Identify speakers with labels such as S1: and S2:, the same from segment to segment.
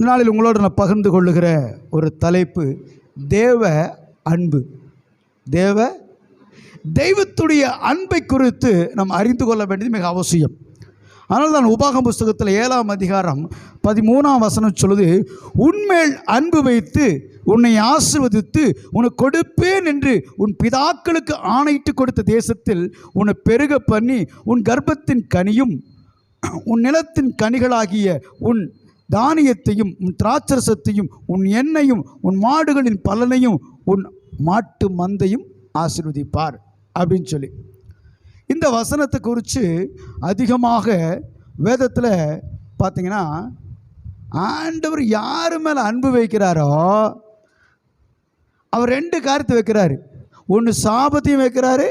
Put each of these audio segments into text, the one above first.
S1: இந்த நாளில் உங்களோடு நான் பகிர்ந்து கொள்ளுகிற ஒரு தலைப்பு தேவ அன்பு. தேவ தெய்வத்துடைய அன்பை குறித்து நாம் அறிந்து கொள்ள வேண்டியது மிக அவசியம். ஆனால் தான் உபாகம் புஸ்தகத்தில் ஏழாம் அதிகாரம் பதிமூணாம் வசனம் சொல்லுது உன்மேல் அன்பு வைத்து உன்னை ஆசிர்வதித்து உனக்கு கொடுப்பேன் என்று உன் பிதாக்களுக்கு ஆணையிட்டு கொடுத்த தேசத்தில் உன்னை பெருக பண்ணி உன் கர்ப்பத்தின் கனியும் உன் நிலத்தின் கனிகளாகிய உன் தானியத்தையும் உன் திராட்சரசத்தையும் உன் எண்ணெயும் உன் மாடுகளின் பலனையும் உன் மாட்டு மந்தையும் ஆசீர்வதிப்பார் அப்படின்னு சொல்லி. இந்த வசனத்தை குறித்து அதிகமாக வேதத்தில் பார்த்தீங்கன்னா ஆண்டவர் யார் மேலே அன்பு வைக்கிறாரோ அவர் ரெண்டு காரியத்தை வைக்கிறாரு. ஒன்று சாபத்தையும் வைக்கிறாரு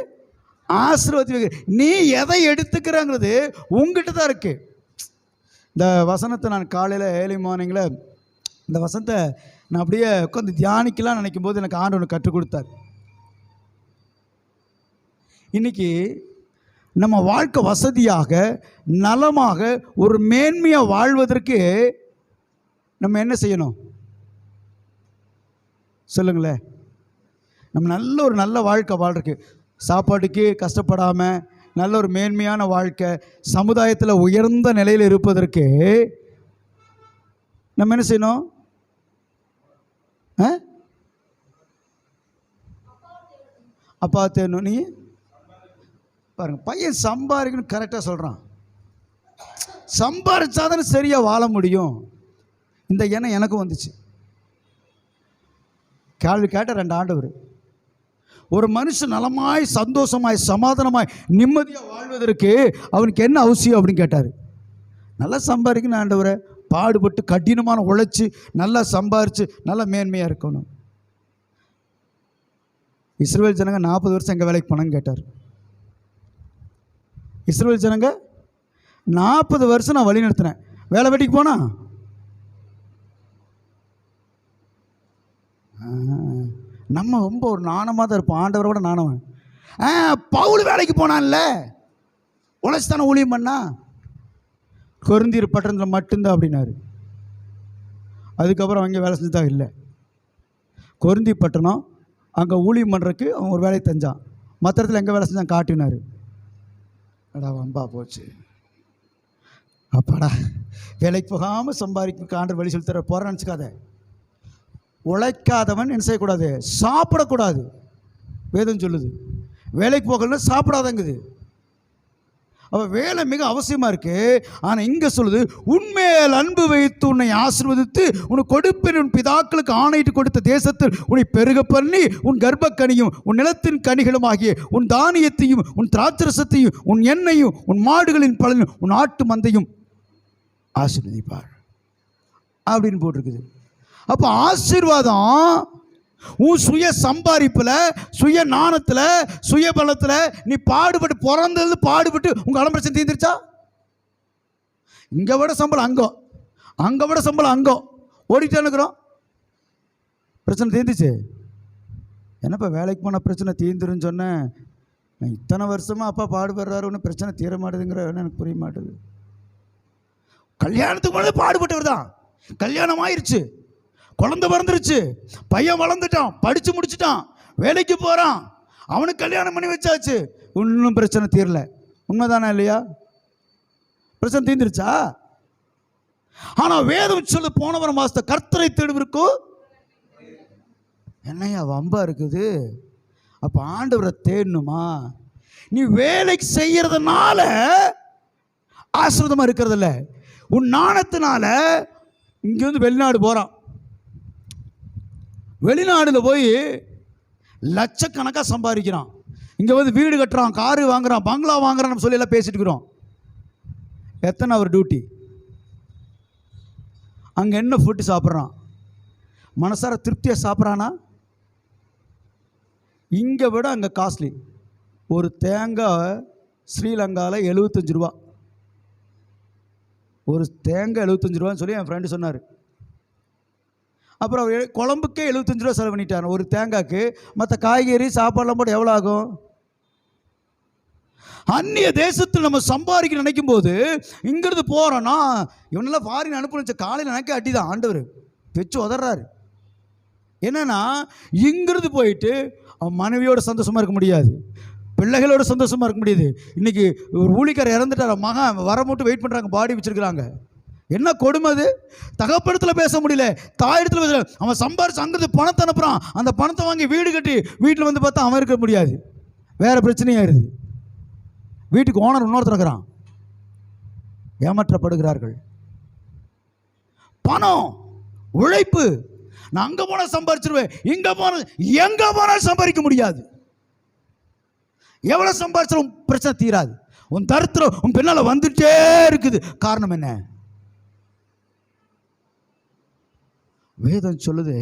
S1: ஆசீர்வாதத்தையும் வைக்கிறார். நீ எதை எடுத்துக்கிறாங்கிறது உங்ககிட்ட தான் இருக்குது இந்த வசனத்தை நான் காலையில் ஏழை மார்னிங்கில் இந்த வசனத்தை நான் அப்படியே உட்காந்து தியானிக்கலாம் நினைக்கும் போது எனக்கு ஆண்டவனுக்கு கற்றுக் கொடுத்தார். இன்னைக்கு நம்ம வாழ்க்கை வசதியாக நலமாக ஒரு மேன்மையாக வாழ்வதற்கு நம்ம என்ன செய்யணும்? சொல்லுங்களேன். நம்ம நல்ல ஒரு நல்ல வாழ்க்கை வாழ்றதுக்கு. சாப்பாட்டுக்கு கஷ்டப்படாமல் நல்ல ஒரு மேன்மையான வாழ்க்கை சமுதாயத்தில் உயர்ந்த நிலையில் இருப்பதற்கு நம்ம என்ன செய்யணும்? ஆ? அப்பா தேணும் நீ? பாருங்க பையன் சம்பாதிக்கணும் கரெக்டாக சொல்கிறான் சம்பாதிச்சாதானே சரியாக வாழ முடியும். இந்த எண்ணம் எனக்கும் வந்துச்சு. கேள்வி கேட்ட ரெண்டு ஆண்டவர். ஒரு மனுஷன் நலமாய் சந்தோஷமாய் சமாதானமாய் நிம்மதியாக வாழ்வதற்கு அவனுக்கு என்ன அவசியம் அப்படின்னு கேட்டார். நல்லா சம்பாதிக்கணும் ஆண்டவரை. பாடுபட்டு கடினமான உழைச்சி நல்லா சம்பாரித்து நல்லா மேன்மையாக இருக்கணும். இஸ்ரேல் ஜனங்க நாற்பது வருஷம் எங்கள் வேலைக்கு போனான்னு கேட்டார். இஸ்ரேல் ஜனங்க நாற்பது வருஷம் நான் வழி நடத்தினேன். வேலை வெட்டிக்கு போனா? ஆ, நம்ம ரொம்ப ஒரு நாணமாக தான் இருப்போம். ஆண்டவரோட நாணவன். ஆ பவுல் வேலைக்கு போனான்ல. உழைச்சி தானே ஊழியம் பண்ணா? கொருந்தீர் பட்டணத்தில் மட்டும்தான் அப்படின்னாரு. அதுக்கப்புறம் அங்கே வேலை செஞ்சதா இல்லை. கொருந்தி பட்டணம் அங்கே ஊழியம் பண்ணுறதுக்கு அவன் ஒரு வேலையை தஞ்சான் மற்ற இடத்துல எங்கே வேலை செஞ்சான்? காட்டினார். அடா வம்பா போச்சு. அப்பாடா வேலைக்கு போகாமல் சம்பாதிக்க ஆண்டர் வழி சொல்லி தர போகிறேன்னு நினச்சிக்காத. உழைக்காதவன் என்ன செய்யக்கூடாது? சாப்பிடக்கூடாது. வேதம் சொல்லுது. வேலைக்கு போகலன்னா சாப்பிடாதங்குது. அப்போ வேலை மிக அவசியமாக இருக்குது ஆனால் இங்கே சொல்லுது உண்மையில் அன்பு வைத்து உன்னை ஆசிர்வதித்து உனக்கு கொடுப்பேன் உன் பிதாக்களுக்கு ஆணையிட்டு கொடுத்த தேசத்தில் உன்னை பெருக பண்ணி உன் கர்ப்பக்கனியும் உன் நிலத்தின் கனிகளும் ஆகிய உன் தானியத்தையும் உன் திராட்சரசத்தையும் உன் எண்ணெயும் உன் மாடுகளின் பலனும் உன் ஆட்டு மந்தையும் ஆசிர்வதிப்பார். அப்படின்னு போட்டிருக்குது. அப்போ ஆசீர்வாதம் உன் சுய சம்பாதிப்பில் சுய நாணத்தில் சுய பலத்தில் நீ பாடுபட்டு பிறந்தது பாடுபட்டு உங்கள் அலம்பரசன் தீர்ந்துருச்சா? இங்கே விட சம்பளம் அங்கோ. அங்கே விட சம்பளம் அங்கோ. ஓடிட்டேன்னுக்குறோம் பிரச்சனை தீர்ந்துச்சு. என்னப்பா வேலைக்கு போன பிரச்சனை தீர்ந்துருன்னு சொன்னேன். நான் இத்தனை வருஷமாக அப்பா பாடுபடுறாரு ஒன்றும் பிரச்சனை தீர மாட்டேதுங்கிற எனக்கு புரிய மாட்டேது கல்யாணத்துக்கு முன்னாடி பாடுபட்டவர் தான். கல்யாணம் ஆயிடுச்சு குழந்தை பிறந்துருச்சு. பையன் வளர்ந்துட்டான். படித்து முடிச்சிட்டான். வேலைக்கு போகிறான் அவனுக்கு கல்யாணம் பண்ணி வச்சாச்சு. இன்னும் பிரச்சனை தீரல. உண்மைதானே இல்லையா? பிரச்சனை தீர்ந்துருச்சா? ஆனால் வேதம் சொல்லு போனவர மாதத்தை கர்த்தரை தேடுவிருக்கோ என்னையா வம்பா இருக்குது? அப்போ ஆண்டவரை தேடணுமா? நீ வேலைக்கு செய்யறதுனால ஆசிரதமாக இருக்கிறதில்ல. உன் நாணத்தினால இங்கேருந்து வெளிநாடு போகிறான் வெளிநாடுல போய் லட்சக்கணக்காக சம்பாதிக்கிறான். இங்கே வந்து வீடு கட்டுறான் காரு வாங்குறான் பங்களா வாங்குறான்னு சொல்லி எல்லாம் பேசிட்டு இருக்கிறோம். எத்தனை அவர் டியூட்டி அங்கே என்ன ஃபுட்டு சாப்பிட்றான்? மனசார திருப்தியாக சாப்பிட்றானா? இங்கே விட அங்கே காஸ்ட்லி ஒரு தேங்காய் ஸ்ரீலங்காவில் எழுபத்தஞ்சு ரூபா. ஒரு தேங்காய் எழுபத்தஞ்சு ரூபான்னு சொல்லி என் ஃப்ரெண்டு சொன்னார். அப்புறம் அவர் குழம்புக்கே எழுபத்தஞ்சு ரூபா செலவு பண்ணிட்டார். ஒரு தேங்காய்க்கு மற்ற காய்கறி சாப்பாடெல்லாம் போட்டு எவ்வளோ ஆகும்? அந்நிய தேசத்தில் நம்ம சம்பாதிக்க நினைக்கும் போது இங்கிருந்து போகிறோன்னா இவனெல்லாம் ஃபாரின் அனுப்பணுச்சு காலையில் நினைக்க அட்டி தான் ஆண்டவர். வச்சு உதறாரு என்னன்னா இங்கிருந்து போயிட்டு அவன் மனைவியோட சந்தோஷமாக இருக்க முடியாது. பிள்ளைகளோட சந்தோஷமாக இருக்க முடியாது. இன்றைக்கி ஒரு ஊழிக்காரர் இறந்துட்டார் மகன் வர மட்டும் வெயிட் பண்ணுறாங்க பாடி வச்சுருக்குறாங்க. என்ன கொடுமை அது? தகப்படத்தில் பேச முடியல. தாயிடத்தில் பேசல. அவன் சம்பாரிச்சு அங்கிருந்து பணத்தை அனுப்புகிறான் அந்த பணத்தை வாங்கி வீடு கட்டி வீட்டில் வந்து பார்த்தா அவன் இருக்க முடியாது. வேறு பிரச்சனையாயிருது வீட்டுக்கு ஓனர் இன்னொருத்தர் இருக்கிறான். ஏமாற்றப்படுகிறார்கள். பணம் உழைப்பு. நான் அங்கே போனால் சம்பாரிச்சிருவேன். இங்கே போனால் எங்கே போனாலும் சம்பாதிக்க முடியாது. எவ்வளோ சம்பாரிச்சாலும் பிரச்சனை தீராது. உன் தரித்திரம் உன் பின்னால் வந்துட்டே இருக்குது. காரணம் என்ன? வேதம் சொல்லுது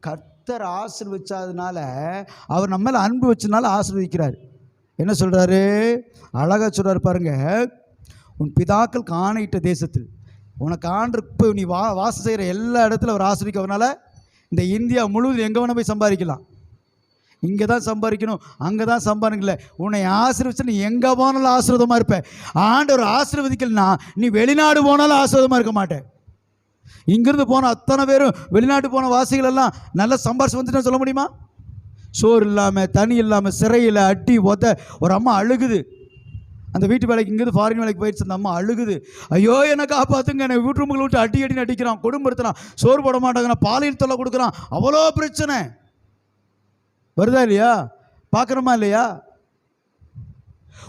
S1: கர்த்தர் ஆசீர்வச்சதுனால அவர் நம்ம மேலே அன்பு வச்சதுனால ஆசிர்வதிக்கிறார் என்ன சொல்கிறாரு அழகாக சொல்கிறார் பாருங்க. உன் பிதாக்கள் காணையிட்ட தேசத்தில் உனக்கு ஆண்டு நீ வா வாசம் செய்கிற எல்லா இடத்துல அவர் ஆசிரிக்கிறதுனால இந்த இந்தியா முழுவதும் எங்கே வேணால் போய் சம்பாதிக்கலாம். இங்கே தான் சம்பாதிக்கணும் அங்கே தான் சம்பாதிக்கல உன்னை ஆசீர்வச்சு நீ எங்கே போனாலும் ஆசீர்வாதமாக ஆண்டு ஆண்டவர் ஆசீர்வதிக்கலனா நீ வெளிநாடு போனாலும் ஆசீர்வாதமாக இருக்க மாட்டேன் இங்கிருந்து போன அத்தனை பேரும் வெளிநாட்டு போன வாசிகள் எல்லாம் நல்லா சம்பாரிச்சு வந்துட்டு சொல்ல முடியுமா? சோறு இல்லாமல் தண்ணி இல்லாமல் சிறையில் அட்டி ஒத்த ஒரு அம்மா அழுகுது. அந்த வீட்டு வேலைக்கு இங்கிருந்து ஃபாரின் வேலைக்கு போயிடுச்சு அந்த அம்மா அழுகுது. ஐயோ என்னை காப்பாத்துங்க. என்னை வீட்டு ரூமுக்கு விட்டு அடி அடி அடிக்கிறான். கொடும்படுத்துறான் சோறு போட மாட்டாங்கிறான். பாலியல் தொல்லை கொடுக்குறான். அவ்வளோ பிரச்சனை. வருதா இல்லையா? பார்க்குறோமா இல்லையா?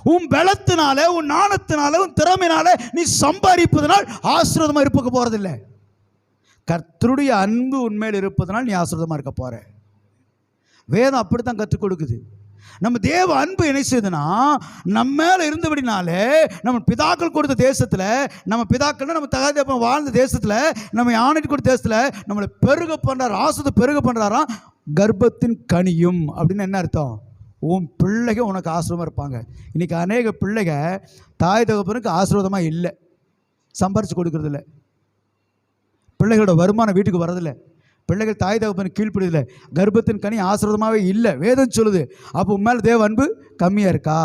S1: உன் பலத்தினால உன் நாணத்தினால உன் திறமையினால நீ சம்பாதிப்பதனால் ஆசிரதமாக இருப்புக்கு போகிறதில்லை கர்த்தருடைய அன்பு உண்மையில் இருப்பதனால் நீ ஆசிரதமாக இருக்க போற. வேதம் அப்படித்தான் கற்றுக் கொடுக்குது. நம்ம தேவ அன்பு என்ன செய்யுதுன்னா நம்ம மேலே இருந்தபடினாலே நம்ம பிதாக்கள் கொடுத்த தேசத்தில் நம்ம பிதாக்கள்னா நம்ம தகாதேப்பன் வாழ்ந்த தேசத்தில் நம்ம யானைக்கு கொடுத்த தேசத்தில் நம்மளை பெருக பண்ணுறாரு ஆசுத்தை பெருக பண்ணுறாராம் கர்ப்பத்தின் கனியும் அப்படின்னு என்ன அர்த்தம்? உன் பிள்ளைங்க உனக்கு ஆசீர்வாதமாக இருப்பாங்க. இன்றைக்கி அநேக பிள்ளைங்க தாய் தகப்பனுக்கு ஆசீர்வாதமாக இல்லை. சம்பாரித்து கொடுக்கறதில்ல. பிள்ளைகளோட வருமானம் வீட்டுக்கு வரதில்லை பிள்ளைகள் தாய் தகப்பன் கீழ்ப்படுதில்லை கர்ப்பத்தின் கனி ஆசிரதமாகவே இல்லை. வேதம் சொல்லுது. அப்போ உன் தேவ அன்பு கம்மியாக இருக்கா?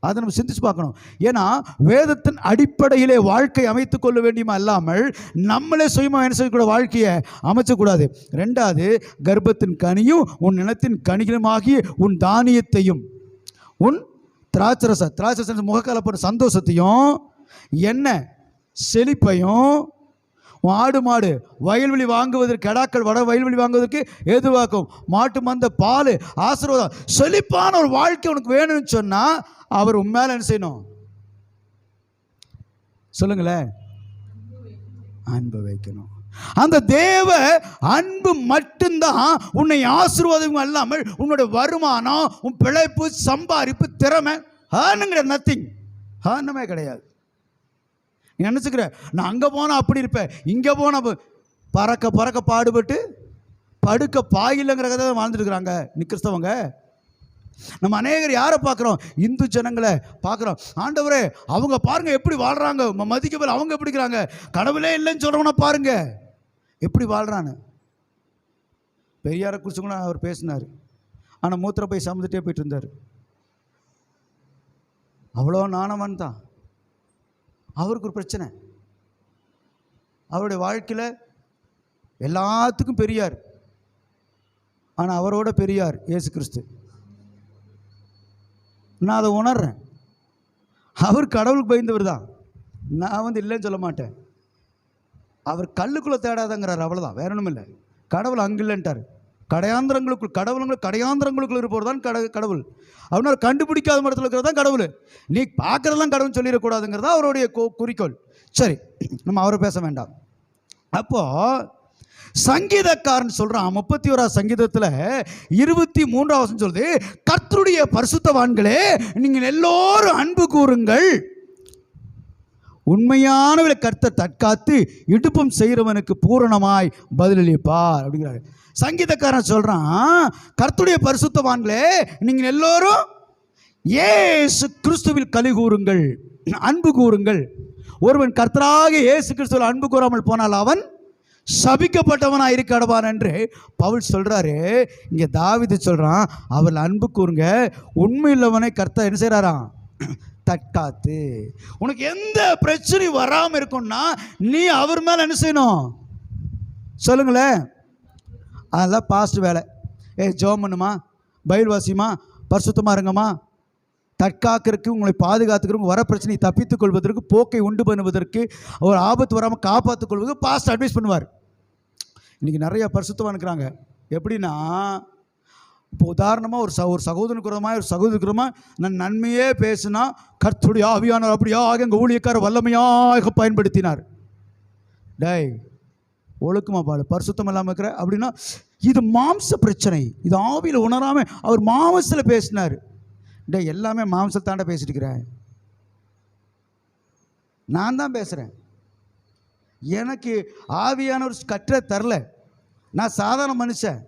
S1: அதை நம்ம சிந்திச்சு பார்க்கணும். ஏன்னா வேதத்தின் அடிப்படையிலே வாழ்க்கை அமைத்து கொள்ள வேண்டியமா அல்லாமல் நம்மளே சுயமாக என்ன செய்யக்கூட வாழ்க்கையை அமைச்சக்கூடாது. ரெண்டாவது கர்ப்பத்தின் கனியும் உன் நிலத்தின் கனிகளுமாகிய உன் தானியத்தையும் உன் திராட்சரச திராட்சரச முகக்கலப்பட சந்தோஷத்தையும் என்ன செழிப்பையும் ஆடு மாடு. வயல்வெளி வாங்குவதற்கு கடாக்கள் வட வயல்வெளி வாங்குவதற்கு எதுவாக்கும் மாட்டு மந்த பால் ஆசீர்வாதம். செழிப்பான ஒரு வாழ்க்கை உனக்கு வேணும்னு சொன்னால் அவர் உன் மேலே என்ன செய்யணும்? சொல்லுங்களேன். அன்பு வைக்கணும். அந்த தேவ அன்பு மட்டும்தான் உன்னை ஆசீர்வாதம் அல்லாமல் உன்னுடைய வருமானம் உன் பிழைப்பு சம்பாதிப்பு திறமை ஹானுங்கிற நத்திங் ஹானுமே கிடையாது. நினச்சிக்கிற நான் அங்கே போனால் அப்படி இருப்பேன் இங்கே போனால் பறக்க பறக்க பாடுபட்டு படுக்க பாயில்லைங்கிற கதை தான் வாழ்ந்துட்டு கிறிஸ்தவங்க. நம்ம அநேகர் யாரை பார்க்குறோம்? இந்து ஜனங்களை பார்க்குறோம். ஆண்டவரே அவங்க பாருங்கள் எப்படி வாழ்கிறாங்க ம- மதிக்க அவங்க எப்படி இருக்கிறாங்க? கடவுளே இல்லைன்னு சொல்கிறவனா பாருங்க. எப்படி வாழ்கிறான்னு பெரியாரை குறித்து கூட அவர் பேசினார். ஆனால் மூத்திர போய் சமந்துட்டே போயிட்டு இருந்தார். அவ்வளோ நாணவன் தான் அவருக்கு ஒரு பிரச்சனை. அவருடைய வாழ்க்கையில் எல்லாத்துக்கும் பெரியார். ஆனால் அவரோட பெரியார் இயேசு கிறிஸ்து. நான் அதை உணர்றேன். அவர் கடவுளுக்கு பயந்தவர் தான். நான் வந்து இல்லைன்னு சொல்ல மாட்டேன். அவர் கல்லுக்குள்ளே தேடாதங்கிறார் அவ்வளோதான் வேற ஒன்றும் இல்லை கடவுள் அங்கே இல்லைன்ட்டார். கடையாந்திரங்களுக்குள் கடவுளுங்கள் கடையாந்திரங்களுக்குள் இருப்பவர் தான் கட கடவுள். அவனால் கண்டுபிடிக்காத மரத்தில் இருக்கிறது தான் கடவுள். நீ பார்க்குறதெல்லாம் கடவுள் சொல்லிடக்கூடாதுங்கிறது அவருடைய குறிக்கோள். சரி நம்ம அவரை பேச வேண்டாம். அப்போது சங்கீதக்காரன் சொல்கிறான் முப்பத்தி ஓரா சங்கீதத்தில் இருபத்தி மூன்றாவது சொல்லுது கர்த்தருடைய பரிசுத்தவான்களே நீங்கள் எல்லோரும் அன்பு கூறுங்கள். உண்மையானவளை கர்த்தர் தற்காத்து இடுப்பம் செய்கிறவனுக்கு பூரணமாய் பதிலளிப்பார். அப்படிங்கிறாரு. சங்கீதக்காரன் சொல்கிறான் கர்த்துடைய பரிசுத்தவான்களே நீங்கள் எல்லோரும் ஏசு கிறிஸ்துவில் கலி கூறுங்கள் அன்பு கூறுங்கள். ஒருவன் கர்த்தராக ஏசு கிறிஸ்துவில் அன்பு கூறாமல் போனால் அவன் சபிக்கப்பட்டவனாக இருக்கடவான் என்று பவுல் சொல்கிறாரு இங்கே தாவிது சொல்கிறான் அவள் அன்பு கூறுங்க உண்மையுள்ளவனை கர்த்தர் என்ன செய்கிறாராம் தற்காத்து உனக்கு எந்த பிரச்சனையும் வராமல் இருக்கும்னா நீ அவர் மேலே என்ன செய்யணும்? சொல்லுங்களேன். அதெல்லாம் பாஸ்ட் வேலை. ஏ ஜோம் பண்ணுமா பைபிள் பரிசுத்தமாக இருங்கம்மா. தற்காக்கிறதுக்கு உங்களை பாதுகாத்துக்கிறவங்க வர பிரச்சனையை தப்பித்துக் கொள்வதற்கு போக்கை உண்டு பண்ணுவதற்கு ஒரு ஆபத்து வராமல் காப்பாற்றுக் கொள்வதற்கு பாஸ்ட் அட்வைஸ் பண்ணுவார். இன்றைக்கி நிறையா பரிசுத்தமாக இருக்கிறாங்க. எப்படின்னா இப்போ உதாரணமாக ஒரு ச ஒரு சகோதரனுக்கு ஒரு சகோதரனுக்கு நான் நன்மையே பேசுனா கர்த்துடைய ஆவியானவர் அப்படியாக எங்கள் ஊழியக்காரர் வல்லமையாக பயன்படுத்தினார். டேய் ஒழுக்கமாக பாடு பரிசுத்தம் இல்லாமல் இருக்கிற அப்படின்னா இது மாம்ச பிரச்சனை. இது ஆவியில் உணராமல் அவர் மாம்சத்தில் பேசினார். டே எல்லாமே மாம்சத்தாண்ட பேசிட்டு இருக்கிறேன் நான் தான் பேசுகிறேன் எனக்கு ஆவியானவர் கற்ற தரல. நான் சாதாரண மனுஷன்.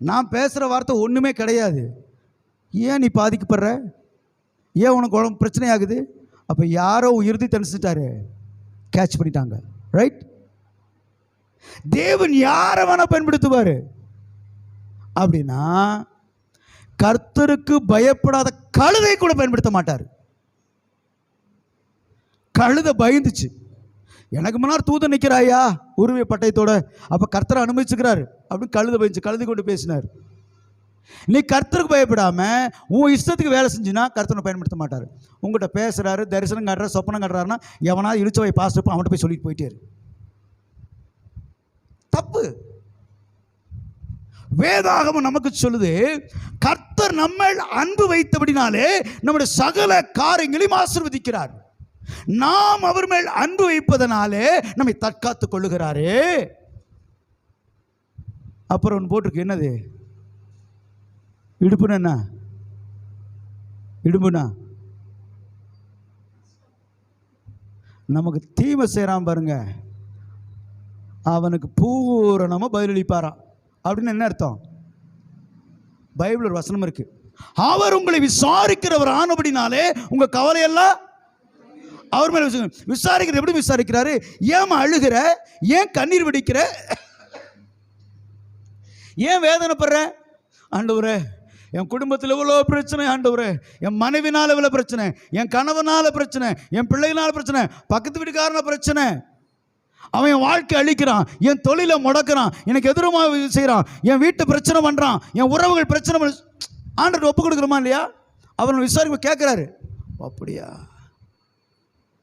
S1: நான் பேசுகிற வார்த்தை ஒன்றுமே கிடையாது. ஏன் நீ பாதிக்கப்படுற? ஏன் உனக்கு உடம்பு பிரச்சனை ஆகுது அப்போ யாரோ உயிர்த்தி தணிச்சிட்டாரு. கேட்ச் பண்ணிட்டாங்க. ரைட் தேவன் யாரை வேணா பயன்படுத்துவார்? அப்படின்னா கர்த்தருக்கு பயப்படாத கழுதை கூட பயன்படுத்த மாட்டார். கழுதை பயந்துச்சு. எனக்கு முன்னாடி தூதன் நிற்கிறாயா உருவிய பட்டயத்தோட. அப்போ கர்த்தரை அனுமதிச்சுக்கிறாரு. அப்படின்னு கழுதை பயந்துச்சு. கழுதை கொண்டு பேசினார். நீ கர்த்தருக்கு பயப்படாம உன் இஷ்டத்துக்கு வேலை செஞ்சுன்னா கர்த்தனை பயன்படுத்த மாட்டார். உங்கள்கிட்ட பேசுகிறாரு தரிசனம் காட்டுறாரு சொப்பனம் காட்டுறாருன்னா எவனாவது இழுச்சவை பாஸ்ட் அவன்கிட்ட போய் சொல்லிட்டு போயிட்டே இருக்கு தப்பு. வேதாகமம் நமக்கு சொல்லுது கர்த்தர் நம்ம அன்பு வைத்தபடினாலே நம்முடைய சகல காரியங்களையும் ஆசிர்வதிக்கிறார். நாம் அவர் மேல் அன்பு வைப்பதனாலே நம்மை தற்காத்துக் கொள்ளுகிறாரே. அப்புறம் ஒன்று போட்டிருக்கு என்னது? இடுப்புன்னு என்ன? இடுப்புனா நமக்கு தீமை செய்கிறான் பாருங்க. அவனுக்கு பூரணமாக பதிலளிப்பாராம் அப்படின்னு என்ன அர்த்தம்? பைபிள் ஒரு வசனம் இருக்கு. அவர் உங்களை விசாரிக்கிறவர் ஆனபடினாலே உங்க கவலையெல்லாம் அவர் மேல விசாரிக்கிற எப்படி விசாரிக்கிறாரு? ஏன் அழுகிற? ஏன் கண்ணீர் வெடிக்கிற? ஏன் வேதனைப்படுற? ஆண்டவரே என் குடும்பத்தில் இவ்வளோ பிரச்சனை ஆண்டவரே. என் மனைவினால் இவ்வளோ பிரச்சனை என் கணவனால் பிரச்சனை என் பிள்ளைகளால் பிரச்சனை பக்கத்து வீட்டுக்காரன பிரச்சனை. அவன் என் வாழ்க்கை அழிக்கிறான் என் தொழிலை முடக்கிறான் எனக்கு எதிரமாக செய்கிறான் என் வீட்டு பிரச்சனை பண்ணுறான் என் உறவுகள் பிரச்சனை பண்ண ஆண்டர் ஒப்பு கொடுக்குறோமா இல்லையா? அவர் விசாரிப்பு கேட்குறாரு. அப்படியா?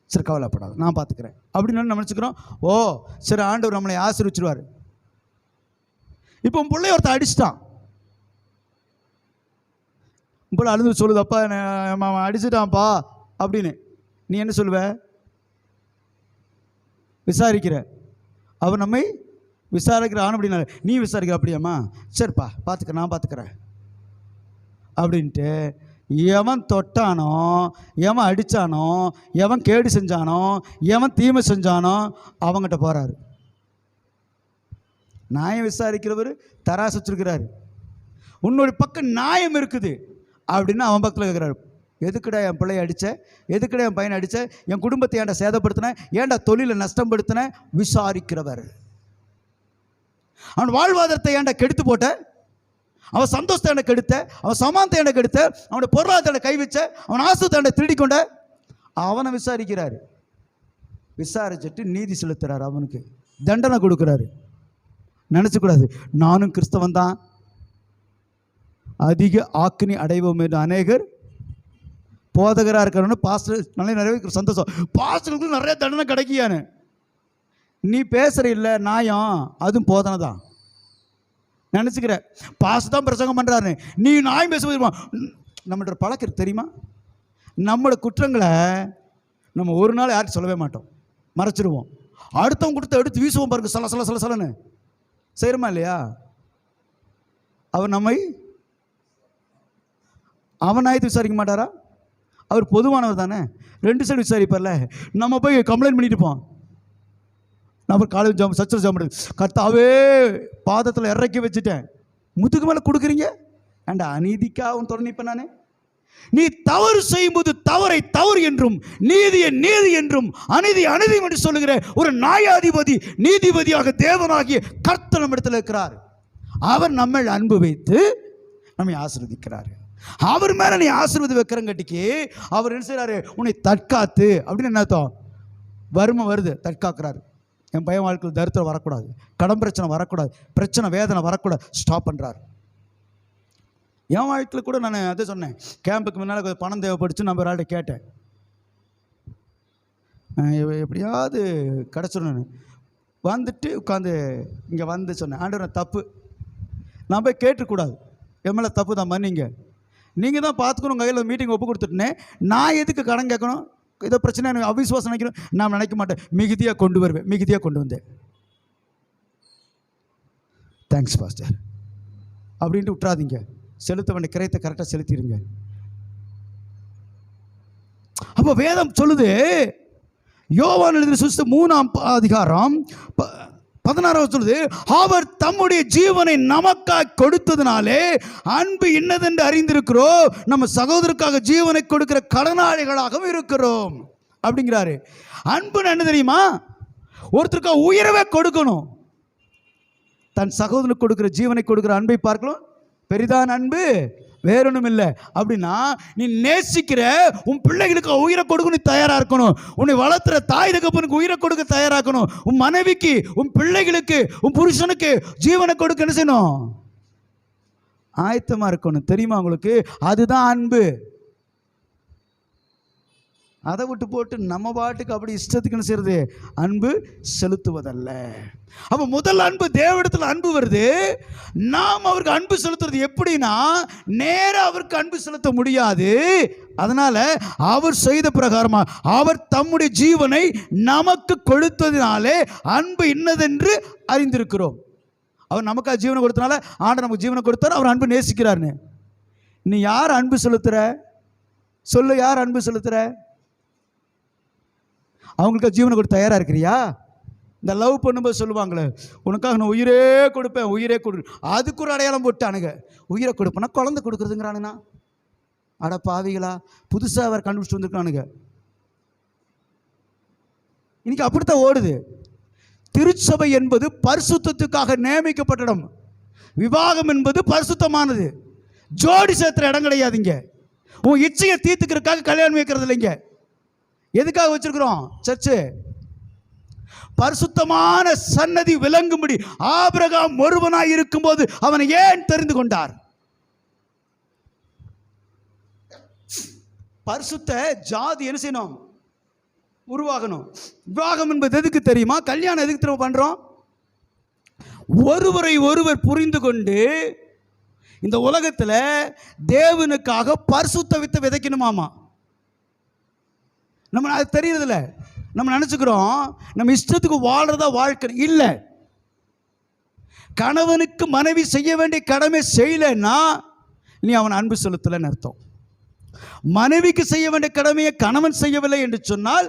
S1: சரி கவலைப்படாது நான் பார்த்துக்கிறேன். அப்படின்னு நினச்சிக்கிறோம். ஓ சரி ஆண்டவர் நம்மளை ஆசிரிச்சிருவார் இப்போ உன் பிள்ளை ஒருத்தன் அடிச்சிட்டான். உன் பிள்ளை அழுது சொல்லுது அப்பா அவன் அடிச்சிட்டான்ப்பா அப்படின்னு. நீ என்ன சொல்லுவ? விசாரிக்கிற. அவன் நம்மை விசாரிக்கிற ஆண் அப்படின்னா நீ விசாரிக்கிற அப்படியாம்மா? சரிப்பா பார்த்துக்க நான் பார்த்துக்கிறேன் அப்படின்ட்டு எவன் தொட்டானோ எவன் அடித்தானோ எவன் கேடு செஞ்சானோ எவன் தீமை செஞ்சானோ அவங்ககிட்ட போகிறாரு நியாயம் விசாரிக்கிறவர் தராசு வச்சிருக்கிறாரு. உன்னோட பக்கம் நியாயம் இருக்குது. அப்படின்னு அவன் பக்கத்தில் கேட்குறாரு எதுக்குடா என் பிள்ளைய அடித்த எதுக்குடா என் பையனை அடித்த என் குடும்பத்தை ஏன்டா சேதப்படுத்தினேன் ஏன்டா தொழிலை நஷ்டப்படுத்தினேன் விசாரிக்கிறவர். அவன் வாழ்வாதாரத்தை ஏன்டா கெடுத்து போட்ட? அவன் சந்தோஷத்தை என்ன கெடுத்த? அவன் சமானத்தை என்ன கெடுத்த? அவனோட பொருளாதாரத்தை கை வச்ச அவன் ஆசுத்தை என்ன திருடி கொண்ட அவனை விசாரிக்கிறாரு. விசாரிச்சுட்டு நீதி செலுத்துறாரு அவனுக்கு. தண்டனை கொடுக்குறாரு. நினச்சக்கூடாது. நானும் கிறிஸ்தவன் தான் அதிக ஆக்கினி அடைவோம் என்று அநேகர் போதகராக இருக்கிறவனு பாஸ்டர் நல்ல நிறைய சந்தோஷம். பாஸ்டருக்கு நிறைய தண்டனை கிடைக்கியான்னு நீ பேசுகிற இல்லை நியாயம் அதுவும் போதனை தான். நினச்சிக்கிற. பாச தான் பிரசங்கம் பண்ணுறாரு நீ நாயம் பேச போயிருமா நம்மளோட பழக்கம் தெரியுமா? நம்மளோட குற்றங்களை நம்ம ஒரு நாள் யார்கிட்ட சொல்லவே மாட்டோம். மறைச்சிடுவோம் அடுத்தவங்க கொடுத்து எடுத்து வீசுவோம் பாருங்க சல சல சல சலன்னு. செய்கிறோமா இல்லையா? அவர் நம்மை அவன் ஆயத்து விசாரிக்க மாட்டாரா? அவர் பொதுவானவர் தானே? ரெண்டு சைடு விசாரிப்பார்ல. நம்ம போய் கம்ப்ளைண்ட் பண்ணிட்டு இருப்போம் நம்ம காலேஜ் ஜாம் சச்சர் ஜாம் கர்த்தாவே பாதத்தில் இறக்கி வச்சுட்டேன். முதுகு மேலே கொடுக்குறீங்க? ஏண்டா அநீதிக்காக உன் தொடர்ந்து நான்? நீ தவறு செய்யும்போது தவறை தவறு என்றும் நீதியை நீதி என்றும் அநீதி அநீதி என்று சொல்லுகிற ஒரு நியாயாதிபதி நீதிபதியாக தேவனாகிய கர்த்த நம்மிடத்தில் இருக்கிறார். அவர் நம்மை அன்பு வைத்து நம்மை ஆசீர்வதிக்கிறார். அவர் மேல நீ ஆசீர்வாதம் வைக்கிறங்கட்டிக்கு அவர் என்ன செய்கிறாரு உன்னை தற்காத்து. அப்படின்னு என்ன அர்த்தம்? வறுமை வருது தற்காக்கிறாரு. என் பையன் வாழ்க்கையில் தரித்திரம் வரக்கூடாது கடன் பிரச்சனை வரக்கூடாது பிரச்சனை வேதனை வரக்கூடாது. ஸ்டாப் பண்ணுறாரு என் வாழ்க்கையில் கூட நான் அதை சொன்னேன். கேம்புக்கு முன்னால் கொஞ்சம் பணம் தேவைப்படுச்சு நம்ம ஒரு ஆள்கிட்ட கேட்டேன். எப்படியாவது கிடச்சிடணும் வந்துட்டு உட்காந்து இங்கே வந்து சொன்னேன். ஆண்டவர் தப்பு. நான் போய் கேட்டுக்கூடாது. என் மேலே தப்பு தான் மன்னிங்க. நீங்கள் தான் பார்த்துக்கணும் உங்கள் கையில் மீட்டிங் ஒப்பு கொடுத்துட்டுனே நான் எதுக்கு கடன் கேட்கணும்? ஏதோ பிரச்சனை எனக்கு அவிசுவாசம் நினைக்கணும். நான் நினைக்க மாட்டேன். மிகுதியாக கொண்டு வருவேன். மிகுதியாக கொண்டு வந்தேன். தேங்க்ஸ் பாஸ்டர் அப்படின்ட்டு விட்றாதீங்க செலுத்த வேண்டிய கிரயத்தை கரெக்டாக செலுத்திடுங்க. அப்போ வேதம் சொல்லுது யோவான் எழுதின சுஸ்து மூணாம் அதிகாரம் பதினாறாவது சொல்லுது அவர் தம்முடைய ஜீவனை நமக்காக கொடுத்ததுனாலே அன்பு இன்னதென்று அறிந்திருக்கிறோம். நம்ம சகோதரருக்காக ஜீவனை கொடுக்கிற கடனாளிகளாகவும் இருக்கிறோம். அப்படிங்கிறாரு. அன்புன்னு என்ன தெரியுமா? ஒருத்தருக்கா உயரவே கொடுக்கணும். தன் சகோதரனுக்கு கொடுக்கிற ஜீவனை கொடுக்கிற அன்பை பார்க்கலாம். பெரிதான அன்பு வேறொன்றும் இல்லை அப்படின்னா நீ நேசிக்கிற உன் பிள்ளைகளுக்கு உயிரை கொடுக்க நீ தயாராக இருக்கணும். உன்னை வளர்த்துற தாய் தகப்பனுக்கு உயிரை கொடுக்க தயாராக இருக்கணும். உன் மனைவிக்கு உன் பிள்ளைகளுக்கு உன் புருஷனுக்கு ஜீவனை கொடுக்க என்ன செய்யணும்? ஆயத்தமாக இருக்கணும். தெரியுமா உங்களுக்கு? அதுதான் அன்பு. அதை விட்டு போட்டு நம்ம பாட்டுக்கு அப்படி இஷ்டத்துக்குன்னு செய்யறது அன்பு செலுத்துவதல்ல. அப்போ முதல் அன்பு தேவனிடத்தில் அன்பு வருது. நாம் அவருக்கு அன்பு செலுத்துறது எப்படின்னா நேராக அவருக்கு அன்பு செலுத்த முடியாது. அதனால அவர் செய்த பிரகாரமா அவர் தம்முடைய ஜீவனை நமக்கு கொடுத்ததினாலே அன்பு இன்னதென்று அறிந்திருக்கிறோம். அவர் நமக்காக ஜீவனை கொடுத்தனால ஆண்டு நமக்கு ஜீவனை கொடுத்தார் அவர் அன்பு நேசிக்கிறார்னு. நீ யார் அன்பு செலுத்துற? சொல்லு யார் அன்பு செலுத்துற? அவங்களுக்கு ஜீவனை கொடுத்து தயாராக இருக்கிறியா? இந்த லவ் பண்ணும்போது சொல்லுவாங்களே உனக்காக நான் உயிரே கொடுப்பேன் உயிரே கொடு அதுக்கு ஒரு அடையாளம் போட்டானுங்க. உயிரை கொடுப்பேன்னா குழந்தை கொடுக்குறதுங்கிறானுண்ணா அட பாவிகளா புதுசாக அவர் கண்டுபிடிச்சிட்டு வந்திருக்கானுங்க. இன்னைக்கு அப்படித்தான் ஓடுது. திருச்சபை என்பது பரிசுத்தத்துக்காக நியமிக்கப்பட்ட இடம். விவாகம் என்பது பரிசுத்தமானது. ஜோடி சேர்த்துற இடம் கிடையாதுங்க உன் இச்சையை தீர்த்துக்கிறதுக்காக கல்யாணம் வைக்கிறது இல்லைங்க எதுக்காக வச்சிருக்கிறோம்? சர்ச்சு. பரிசுத்தமான சன்னதி விளங்கும்படி ஆபிரகாம் ஒருவனாய் இருக்கும்போது அவனை ஏன் தெரிந்து கொண்டார்? பரிசுத்த ஜாதி என்ன செய்யணும்? உருவாகணும். விவாகம் என்பது எதுக்கு தெரியுமா? கல்யாணம் எதுக்கு திரும்ப பண்றோம்? ஒருவரை ஒருவர் புரிந்து கொண்டு இந்த உலகத்தில் தேவனுக்காக பரிசுத்த வித்தை விதைக்கணுமாமா? நம்ம அது தெரியறதில்ல. நம்ம நினச்சிக்கிறோம் நம்ம இஷ்டத்துக்கு வாழ்கிறதா வாழ்க்கை இல்லை. கணவனுக்கு மனைவி செய்ய வேண்டிய கடமை செய்யலைன்னா நீ அவன் அன்பு செலுத்தலைன்னு அர்த்தம். மனைவிக்கு செய்ய வேண்டிய கடமையை கணவன் செய்யவில்லை என்று சொன்னால்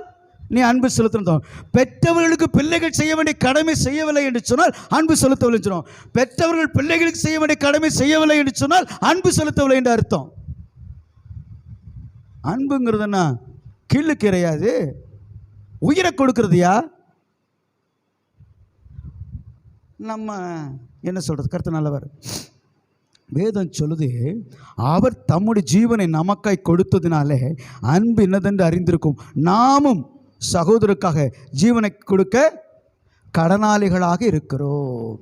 S1: நீ அன்பு செலுத்தணும். பெற்றவர்களுக்கு பிள்ளைகள் செய்ய வேண்டிய கடமை செய்யவில்லை என்று சொன்னால் அன்பு செலுத்தவில்லை சொன்னோம். பெற்றவர்கள் பிள்ளைகளுக்கு செய்ய வேண்டிய கடமை செய்யவில்லை என்று சொன்னால் அன்பு செலுத்தவில்லை என்று அர்த்தம். அன்புங்கிறது என்ன கிடையாது. உயிரை கொடுக்கறதுயா? நம்ம என்ன சொல்றது? கருத்து நல்லவர். வேதம் சொல்லுது அவர் தம்முடைய ஜீவனை நமக்காய் கொடுத்ததினாலே அன்பு என்னதென்று அறிந்திருக்கும். நாமும் சகோதரருக்காக ஜீவனை கொடுக்க கடனாளிகளாக இருக்கிறோம்.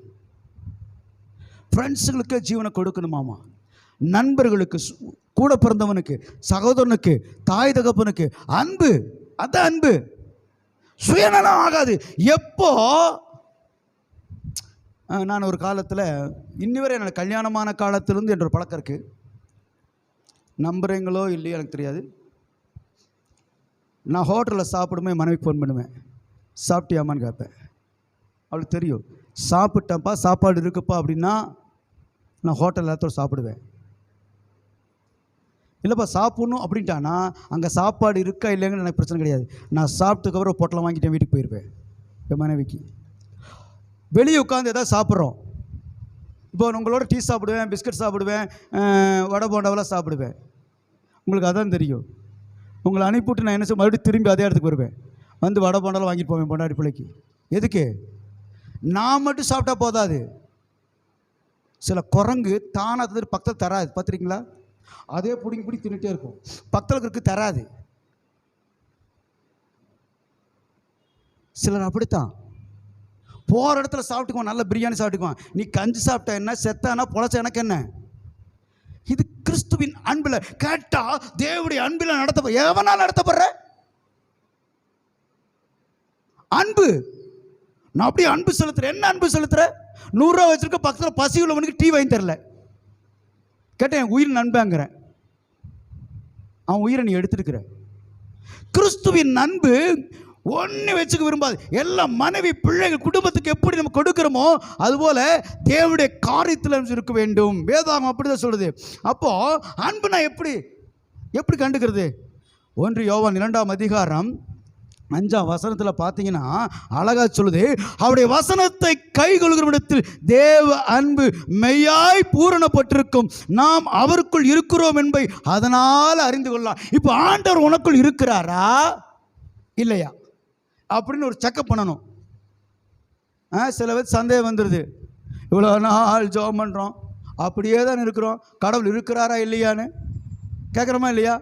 S1: ஃப்ரெண்ட்ஸுங்களுக்கு ஜீவனை கொடுக்கணுமாமா நண்பர்களுக்கு கூட பிறந்தவனுக்கு சகோதரனுக்கு தாய் தகப்பனுக்கு அன்பு அதான் அன்பு சுயநலம் ஆகாது. எப்போ? நான் ஒரு காலத்தில் இன்னி என்னோடய என்னோட கல்யாணமான காலத்திலிருந்து என்ற ஒரு பழக்கம் இருக்குது நம்புறீங்களோ இல்லையோ எனக்கு தெரியாது. நான் ஹோட்டலில் சாப்பிடுமே மனைவிக்கு ஃபோன் பண்ணுவேன். சாப்பிட்டியாமான்னு கேட்பேன். அவளுக்கு தெரியும். சாப்பிட்டேன்ப்பா சாப்பாடு இருக்குப்பா அப்படின்னா நான் ஹோட்டல் எல்லாத்தோடு சாப்பிடுவேன். இல்லைப்பா சாப்பிட்ணும் அப்படின்ட்டானா அங்கே சாப்பாடு இருக்கா இல்லைங்கன்னு எனக்கு பிரச்சனை கிடையாது. நான் சாப்பிட்டதுக்கப்புறம் பொட்டலம் வாங்கிட்டு வீட்டுக்கு போயிடுவேன் என் மனைவிக்கு. வெளியே உட்காந்து எதாவது சாப்பிட்றோம். இப்போ உங்களோட டீ சாப்பிடுவேன் பிஸ்கட் சாப்பிடுவேன் வடை போண்டாவெல்லாம் சாப்பிடுவேன். உங்களுக்கு அதான் தெரியும். உங்களை அனுப்பிவிட்டு நான் என்ன செய்ய மறுபடியும் திரும்பி அதே இடத்துக்கு வருவேன். வந்து வடை போண்டாலும் வாங்கிட்டு போவேன் பொண்டாடி பிள்ளைக்கு. எதுக்கு? நான் மட்டும் சாப்பிட்டா போதாது. சில குரங்கு தானாக பக்கத்தில் தராது. பார்த்துருக்கீங்களா? அதே பிடிங்கி பிடி தின்னுட்டே இருக்கும். பக்தர்களுக்கு இருக்கு தராது. சிலர் அப்படித்தான். போகிற இடத்துல சாப்பிட்டுக்குவான் நல்ல பிரியாணி சாப்பிட்டுக்குவான். நீ கஞ்சி சாப்பிட்ட என்ன செத்தானா பொழைச்ச எனக்கு என்ன? இது கிறிஸ்துவின் அன்பில் கேட்டால் தேவடைய அன்பில் நடத்த எவனால் நடத்தப்படுற? அன்பு. நான் அப்படியே அன்பு செலுத்துறேன். என்ன அன்பு செலுத்துற? நூறுரூவா வச்சிருக்க பக்கத்தில் பசி உள்ளவனுக்கு டீ வாங்கி தரல. கேட்டேன் என் உயிர் நண்பங்கிறேன். அவன் உயிரை நீ எடுத்துருக்கிற கிறிஸ்துவின் அன்பு ஒன்று வச்சுக்க விரும்பாது. எல்லா மனைவி பிள்ளைகள் குடும்பத்துக்கு எப்படி நம்ம கொடுக்குறோமோ அதுபோல தேவடைய காரியத்தில் இருக்க வேண்டும். வேதாகம் அப்படிதான் சொல்லுது. அப்போ அன்பு நான் எப்படி? எப்படி கண்டுக்கிறது? ஒன்று யோவான் இரண்டாம் அதிகாரம் அஞ்சாம் வசனத்தில் பார்த்தீங்கன்னா அழகா சொல்லுது. அவருடைய வசனத்தை கை இடத்தில் தேவ அன்பு மெய்யாய் பூரணப்பட்டிருக்கும். நாம் அவருக்குள் இருக்கிறோம் என்பதை அதனால் அறிந்து கொள்ளலாம். இப்போ ஆண்டவர் உனக்குள் இருக்கிறாரா? இல்லையா? அப்படின்னு ஒரு செக்கப் பண்ணணும். ஆ சில பேர் சந்தேகம் வந்துடுது இவ்வளோ நாள் ஜோம் பண்ணுறோம் அப்படியே தான் இருக்கிறோம். கடவுள் இருக்கிறாரா இல்லையான்னு? கேட்குறோமா இல்லையா?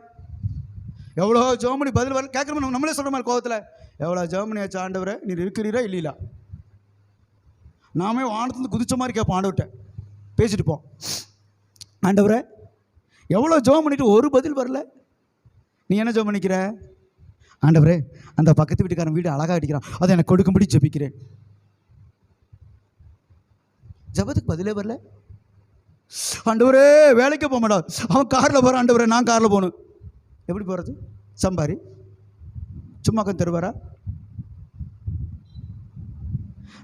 S1: எவ்வளோ ஜோமனி பதில் வரல கேட்குறோமா நம்ம நம்மளே சொல்கிற மாதிரி கோவத்தில் எவ்வளோ ஜோமனி ஆச்சு ஆண்டவரை நீர் இருக்கிறீரா இல்லையா நாமே வானத்துலேருந்து குதிச்ச மாதிரி கேட்போம் ஆண்டவர்கிட்ட. பேசிட்டு போம் ஆண்டவரை எவ்வளோ ஜோம் பண்ணிட்டு ஒரு பதில் வரல? நீ என்ன ஜோம் பண்ணிக்கிற? ஆண்டவரே அந்த பக்கத்து வீட்டுக்காரன் வீடு அழகாக அடிக்கிறான் அதை எனக்கு கொடுக்கும்படி ஜெபிக்கிறேன். ஜபத்துக்கு பதிலே வரல. ஆண்டவரே வேலைக்கு போக மாட்டான். அவன் காரில் போகிறான் ஆண்டவரே நான் காரில் போகணும். எப்படி போகிறது சம்பாரி. சும்மாக்கம் தருவாரா?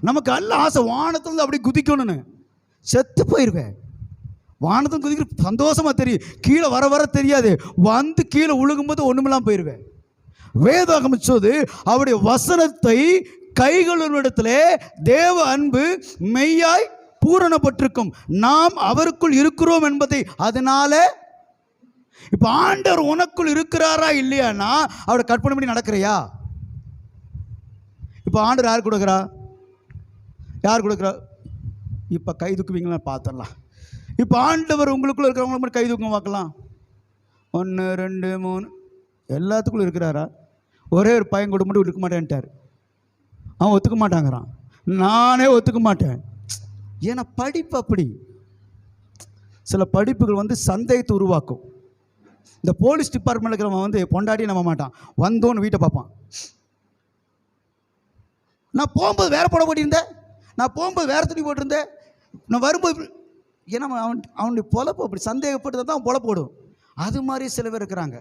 S1: நமக்கு அல்ல ஆசை வானத்துலேருந்து அப்படி குதிக்கணும்னு. செத்து போயிடுவேன் வானத்தும் குதிக்கிற சந்தோஷமா தெரியும். கீழே வர வர தெரியாது. வந்து கீழே உழுகும்போது ஒன்றுமெல்லாம் போயிடுவேன் வேதாகம் சொல்லுது அவருடைய வசனத்தை கைகளிடத்திலே தேவ அன்பு மெய்யாய் பூரணப்பட்டிருக்கும். நாம் அவருக்குள் இருக்கிறோம் என்பதை அதனால இப்போ ஆண்டவர் உனக்குள் இருக்கிறாரா இல்லையானா அவரை கற்பனை பண்ணி நடக்கிறியா? இப்போ ஆண்டவர் யார் கொடுக்குறா? யார் கொடுக்குறா? இப்போ கை தூக்குவீங்களா? பார்த்துடலாம் இப்போ ஆண்டவர் உங்களுக்குள்ள இருக்கிறவங்கள மட்டும் கை தூக்கம் பார்க்கலாம். ஒன்று ரெண்டு மூணு. எல்லாத்துக்குள்ளே இருக்கிறாரா? ஒரே ஒரு பையன் கூட மட்டும் இருக்க மாட்டேன்ட்டார். அவன் ஒத்துக்க மாட்டாங்கிறான். நானே ஒத்துக்க மாட்டேன். ஏன்னா படிப்பு அப்படி. சில படிப்புகள் வந்து சந்தேகத்தை உருவாக்கும். இந்த போலீஸ் டிபார்ட்மெண்ட்டில் இருக்கிறவன் வந்து பொண்டாடி நம்ப மாட்டான். வந்தோன்னு வீட்டை பார்ப்பான். நான் போகும்போது வேற போட போட்டிருந்தேன். நான் போகும்போது வேற துணி போட்டிருந்தேன். நான் வரும்போது ஏன்னா அவன் அவனுடைய பொழப்பு அப்படி சந்தேகப்பட்டு தான் அவன் பொழப்பு போடும். அது மாதிரி சில பேர் இருக்கிறாங்க.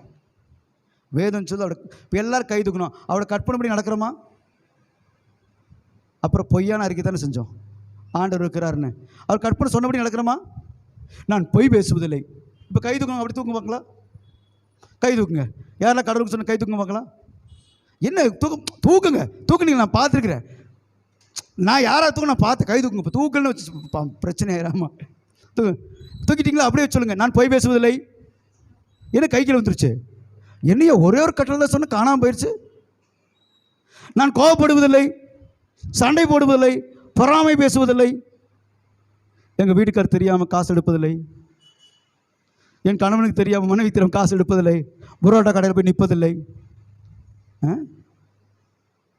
S1: வேதம் சொல்லி அவட இப்போ எல்லோரும் கை தூக்கணும். அவளை கற்பனை பண்ணி நடக்கிறோமா? அப்புறம் பொய்யான அறிக்கை தானே செஞ்சோம். ஆண்டவர் இருக்கிறாருன்னு. அவர் கற்பனை சொன்னபடி நடக்கிறோமா? நான் பொய் பேசுவதில்லை. இப்போ கை தூக்கணும் அப்படி தூக்குவாங்களா? கை தூக்குங்க. யாரெல்லாம் கடவுளுக்கு சொன்ன கை தூக்க பார்க்கலாம்? என்ன தூக்கு தூக்குங்க. தூக்குனீங்க நான் பார்த்துருக்குறேன். நான் யாராக தூக்கு நான் பார்த்து கை தூக்குங்க. இப்போ தூக்கல்னு வச்சு பிரச்சனை ஆயிராமா தூக்கு தூக்கிட்டீங்களா? அப்படியே சொல்லுங்கள் நான் போய் பேசுவதில்லை. என்ன கை கீழே வந்துருச்சு என்னைய ஒரே ஒரு கட்டளை தான் சொன்ன காணாமல் போயிடுச்சு நான் கோவப்படுவதில்லை. சண்டை போடுவதில்லை. பொறாமை பேசுவதில்லை. எங்கள் வீட்டுக்கார் தெரியாமல் காசு எடுப்பதில்லை. என் கணவனுக்கு தெரியாமல் மனைவி தெரியாமல் காசு எடுப்பதில்லை. புரோட்டா கடையில் போய் நிற்பதில்லை ஆ?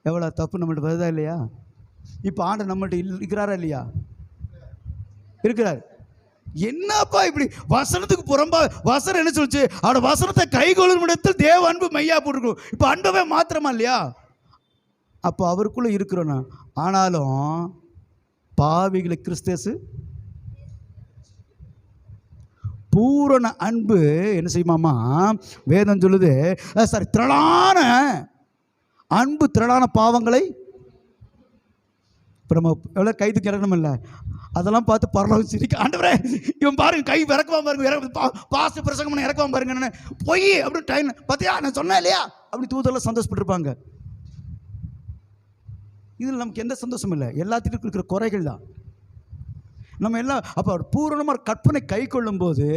S1: எவ்வளோ தப்பு நம்மள்ட்ட வருதா இல்லையா? இப்போ ஆண்டு நம்மள்ட்ட இல் இருக்கிறாரா இல்லையா? இருக்கிறார். என்னப்பா இப்படி வசனத்துக்கு புறம்பா வசனம் என்ன சொல்லுச்சு? அவட வசனத்தை கைகொள்ளும் இடத்தில் தேவ அன்பு மையா போட்டிருக்கும். இப்போ அன்பவே மாத்திரமா இல்லையா? அப்போ அவருக்குள்ளே இருக்கிறோம் நான். ஆனாலும் பாவிகளை கிறிஸ்தேசு பூரண அன்பு. என்ன செய்யுமாமா வேதம் சொல்லுது சாரி திரளான அன்பு திரளான பாவங்களை இப்போ நம்ம எவ்வளோ கைது கிடக்கணும் இல்லை அதெல்லாம் பார்த்து பரலோகம் சிரிக்க ஆண்டவரே இவன் பாருங்க கை இறக்குவா பாருங்க இறக்கு பா பாசு பிரசங்கம் பண்ண இறக்குவான் பாருங்க பொய் அப்படின்னு டைம் பார்த்தியா நான் சொன்னேன் இல்லையா? அப்படி தூதரெல்லாம் சந்தோஷப்பட்டிருப்பாங்க. இதில் நமக்கு எந்த சந்தோஷமும் இல்லை. எல்லாத்துக்கும் இருக்கிற குறைகள் தான். நம்ம எல்லாம் அப்போ அவர் பூரணமாக கற்பனை கை கொள்ளும்போது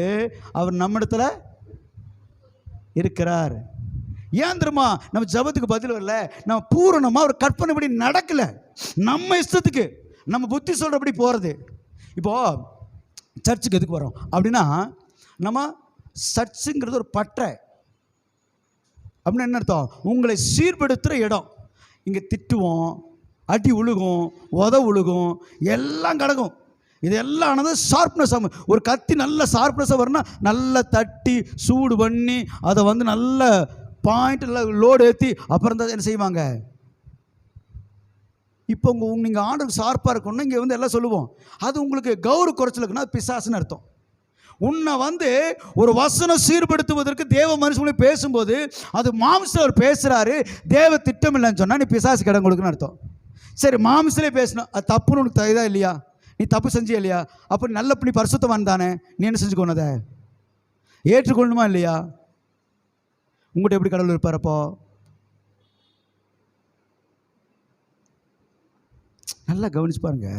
S1: அவர் நம்மிடத்தில் இருக்கிறார். ஏன் தெரியுமா? நம்ம ஜபத்துக்கு பதில் வரல. நம்ம பூரணமாக ஒரு கற்பனைப்படி நடக்கலை. நம்ம இஷ்டத்துக்கு நம்ம புத்தி சொல்கிறபடி போகிறது இப்போது சர்ச்சுக்கு எதுக்கு வரோம்? அப்படின்னா நம்ம சர்ச்சுங்கிறது ஒரு பற்றை அப்படின்னு என்ன அர்த்தம்? உங்களை சீர்படுத்துகிற இடம். இங்கே திட்டுவோம் அடி உழுகும் உத உழுகும் எல்லாம் கிடக்கும். இதெல்லாம் ஆனது ஷார்ப்னஸ் ஆகும். ஒரு கத்தி நல்ல ஷார்ப்னஸாக வரணும்னா நல்லா தட்டி சூடு பண்ணி அதை வந்து நல்ல பாயிண்ட்டில் லோடு ஏற்றி அப்புறம் தான் என்ன செய்வாங்க? இப்போ உங்கள் நீங்கள் ஆர்டருக்கு ஷார்ப்பாக இருக்கணும்னா இங்கே வந்து எல்லாம் சொல்லுவோம். அது உங்களுக்கு கௌரவ குறைச்சலுக்குன்னா அது பிசாசுன்னு அர்த்தம். உன்னை வந்து ஒரு வசனம் சீர்படுத்துவதற்கு தேவ மனுஷங்களை பேசும்போது அது மாம்சம் அவர் பேசுகிறாரு தேவ திட்டம் இல்லைன்னு சொன்னால் நீ பிசாசுக்கு இடம் கொடுக்குன்னு அர்த்தம். சரி மாம்சலே பேசணும் அது தப்புன்னு உனக்கு தகுதா இல்லையா? நீ தப்பு செஞ்சியா இல்லையா? அப்போ நல்ல நீ பரிசுத்தவான் தானே. நீ என்ன செஞ்சுக்கோனத ஏற்றுக்கொள்ளணுமா இல்லையா? உங்கள்கிட்ட எப்படி கடவுள் இருப்பார் அப்போ? நல்லா கவனிச்சு பாருங்க.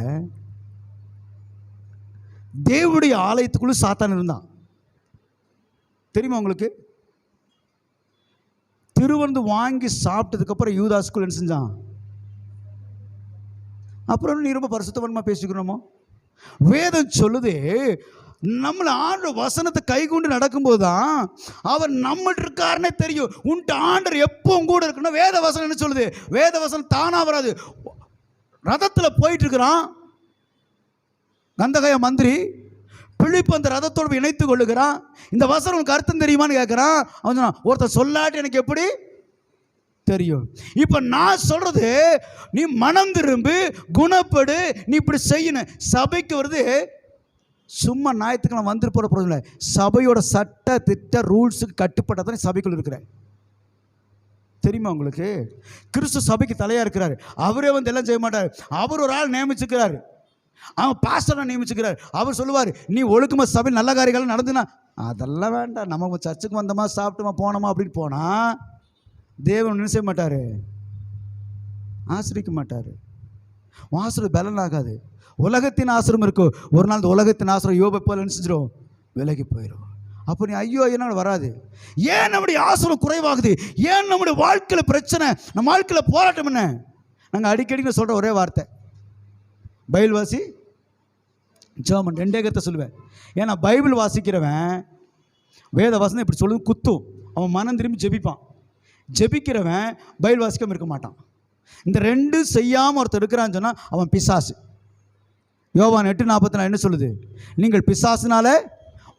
S1: தேவனுடைய ஆலயத்துக்குள்ளே சாத்தான் இருந்தான். தெரியுமா உங்களுக்கு? திருவந்து வாங்கி சாப்பிட்டதுக்கப்புறம் யூதாஸ்குள் என்ன செஞ்சான்? அப்புறம் நீ ரொம்ப பரிசுத்தவன்மா பேசிக்கணுமோ வேதம் சொல்லுது நம்மளை ஆண்டு வசனத்தை கை கொண்டு நடக்கும்போது தான் அவர் நம்மகிட்ட இருக்காருன்னே தெரியும். உன்ட்டு ஆண்டர் எப்பவும் கூட இருக்குன்னா வேத வசனம் என்ன சொல்லுது? வேத வசனம் தானா வராது. ரதத்தில் போயிட்டு இருக்கிறான் கந்தகய மந்திரி பிழிப்பு அந்த ரதத்தோடு இணைத்து கொள்ளுகிறான். இந்த வசனம் உனக்கு அர்த்தம் தெரியுமான்னு கேட்குறான் அவன் சொன்னான் ஒருத்தர் சொல்லாட்டி எனக்கு எப்படி? தெரியும். இப்போ நான் சொல்கிறது நீ மனம் திரும்பி குணப்படு நீ இப்படி செய்யணும். சபைக்கு வருது சும்மா ஞாயிற்றுக்கிழமை வந்துட்டு போகிற பிரச்சனை இல்லை. சபையோட சட்ட திட்ட ரூல்ஸுக்கு கட்டுப்பட்ட தான் சபைக்குள்ள இருக்கிறேன் தெரியுமா உங்களுக்கு? கிறிஸ்து சபைக்கு தலையாக இருக்கிறார். அவரே வந்து எல்லாம் செய்ய மாட்டார். அவர் ஒரு ஆள் நியமிச்சுக்கிறார். அவன் பாஸ்டரை நியமிச்சுக்கிறார். அவர் சொல்லுவார் நீ ஒழுக்கமாக சபை நல்ல காரியங்கள் நடந்துனா அதெல்லாம் வேண்டாம். நம்ம சர்ச்சுக்கு வந்தோமா சாப்பிட்டோமா போனோமா அப்படின்னு போனால் தேவன் என்ன செய்ய மாட்டார்? ஆசிரிக்க மாட்டார். ஆசிரியர் பலன் ஆகாது உலகத்தின் ஆசிரம் இருக்கும் ஒரு நாள் இந்த உலகத்தின் ஆசிரம் யோபை போல நினச்சிடும் விலகி போயிடும் அப்போ நீ ஐயோ என்ன வராது. ஏன் நம்முடைய ஆசிரம் குறைவாகுது? ஏன் நம்முடைய வாழ்க்கையில் பிரச்சனை? நம்ம வாழ்க்கையில் போராட்டம் என்ன? நாங்கள் அடிக்கடி சொல்கிற ஒரே வார்த்தை. பைபிள் வாசி ஜெர்மன் ரெண்டே கத்தை சொல்லுவேன். ஏன்னா பைபிள் வாசிக்கிறவன் வேத வசனம் இப்படி சொல்லுவது குத்தும். அவன் மனம் திரும்பி ஜெபிப்பான். ஜெபிக்கிறவன் பைபிள் வாசிக்காம இருக்க மாட்டான். இந்த ரெண்டு செய்யாமல் ஒருத்தர் இருக்கிறான்னு சொன்னால் அவன் பிசாசு. யோவான் எட்டு நாற்பத்தி என்ன சொல்லுது? நீங்கள் பிசாசுனால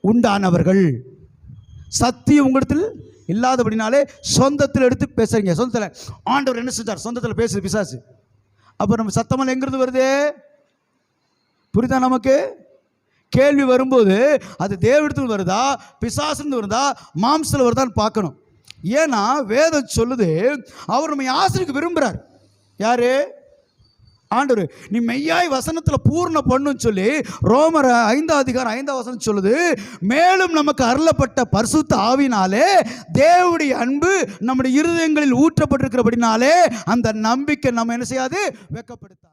S1: உண்டானவர்கள். சத்தியம் உங்களிடத்தில் இல்லாதபடினாலே சொந்தத்தில் எடுத்து பேசுறீங்க. சொந்தத்தில். ஆண்டவர் என்ன செஞ்சார்? சொந்தத்தில் பேசுது பிசாசு. அப்போ நம்ம சத்தமெல்லாம் எங்கிருந்து வருது? புரிதா நமக்கு? கேள்வி வரும்போது அது தேவஇடத்தில் வருதா? பிசாசுன்னு வருதா? மாம்சத்தில் வருதான்னு பார்க்கணும். ஏன்னா வேதம் சொல்லுது அவர் நம்மை ஆசிரிக்கு விரும்புகிறார் யாரு? ஆண்டவர். நீ மெய்யாய் வசனத்தில் பூர்ண பண்ணுன்னு சொல்லி ரோமர ஐந்தாம் அதிகாரம் ஐந்தாம் வசனம் சொல்லுது மேலும் நமக்கு அருளப்பட்ட பரிசுத்த ஆவினாலே தேவடைய அன்பு நம்முடைய இருதயங்களில் ஊற்றப்பட்டிருக்கிறபடினாலே அந்த நம்பிக்கை நம்ம என்ன செய்யாது? வெக்கப்படுத்த